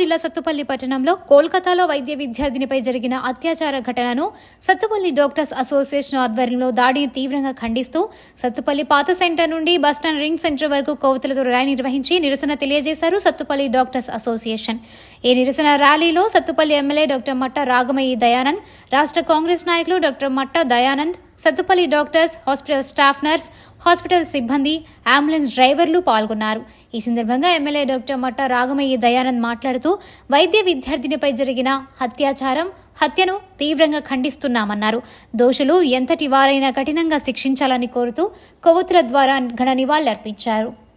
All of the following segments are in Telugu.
జిల్లా సత్తుపల్లి పట్టణంలో కోల్కతాలో వైద్య విద్యార్థినిపై జరిగిన అత్యాచార ఘటనను సత్తుపల్లి డాక్టర్స్ అసోసియేషన్ ఆధ్వర్యంలో దాడిని తీవ్రంగా ఖండిస్తూ సత్తుపల్లి పాత సెంటర్ నుండి బస్టాండ్ రింగ్ సెంటర్ వరకు కోవతలతో ర్యాలీ నిర్వహించి నిరసన తెలియజేశారు సత్తుపల్లి డాక్టర్స్ అసోసియేషన్. ఈ నిరసన ర్యాలీలో సత్తుపల్లి ఎమ్మెల్యే డాక్టర్ మట్ట రాగమయ్యి దయానంద్ రాష్ట్ర కాంగ్రెస్ నాయకులు doctor Matta Dayanand Sathupalli doctors hospital staff nurse hospital సిబ్బంది అంబులెన్స్ డ్రైవర్లు పాల్గొన్నారు. ఈ సందర్భంగా ఎమ్మెల్యే డాక్టర్ మట్ట రాగమయ్యి దయానంద్ మాట్లాడుతూ వైద్య విద్యార్థినిపై జరిగిన అత్యాచారం హత్యను తీవ్రంగా ఖండిస్తున్నామన్నారు. దోషులు ఎంతటి వారైనా కఠినంగా శిక్షించాలని కోరుతూ కొవ్వొత్తుల ద్వారా ఘన నివాళులర్పించారు.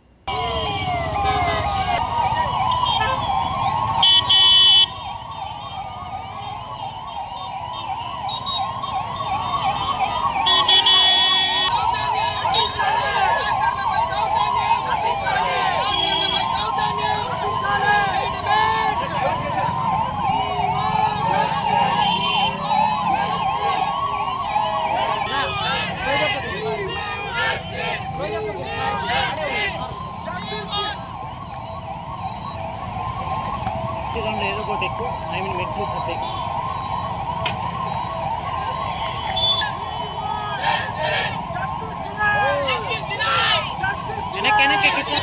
దాంట్లో ఏదో ఒకటి ఎక్కువ ఐ మీన్ మెట్లు సత్తే వెనక్కి వెనక్కి ఎక్కితే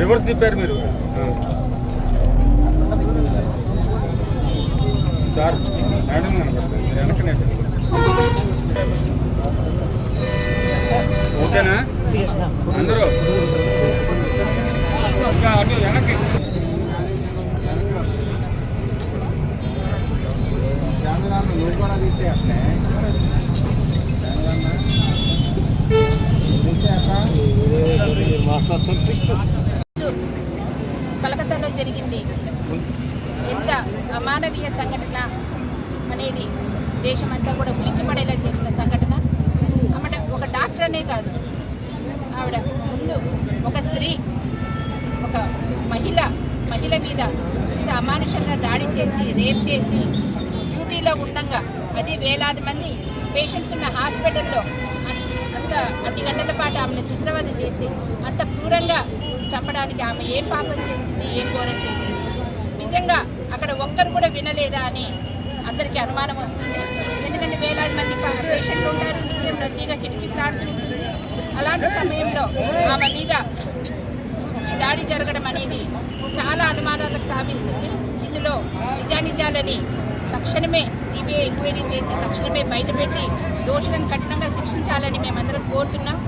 రివర్స్ తిప్పారు మీరు. సార్ మేడం వెనకనే ఓకేనా? అందరూ? ఇంకా అటు వెనక్కి. నువ్వు కూడా తీసే అట్లే కలకత్తాలో జరిగింది. ఎంత అమానవీయ సంఘటన అనేది దేశమంతా కూడా ఉలిక్కిపడేలా చేసిన సంఘటన. ఆమె ఒక డాక్టర్ అనే కాదు. ఆవిడ ముందు ఒక స్త్రీ ఒక మహిళ మహిళ మీద ఇంత అమానుషంగా దాడి చేసి రేప్ చేసి డ్యూటీలో ఉండంగా అది వేలాది మంది పేషెంట్స్ ఉన్న హాస్పిటల్లో అంత అన్ని గంటల పాటు ఆమెను చిత్రవద చేసి అంత క్రూరంగా చెప్పడానికి ఆమె ఏం పాపం చేసింది ఏం ఘోరం చేసింది. నిజంగా అక్కడ ఒక్కరు కూడా వినలేదా అని అందరికీ అనుమానం వస్తుంది. ఎందుకంటే వేలాది మంది పేషెంట్లు ఉంటారు నిత్యం రద్దీగా కిటికీలాడుతూ ఉంటుంది. అలాంటి సమయంలో ఆమె మీద ఈ దాడి జరగడం అనేది చాలా అనుమానాలకు తావిస్తుంది. ఇందులో నిజానిజాలని తక్షణమే సిబిఐ ఎంక్వైరీ చేసి తక్షణమే బయటపెట్టి దోషులను కఠినంగా శిక్షించాలని మేమందరం కోరుతున్నాం.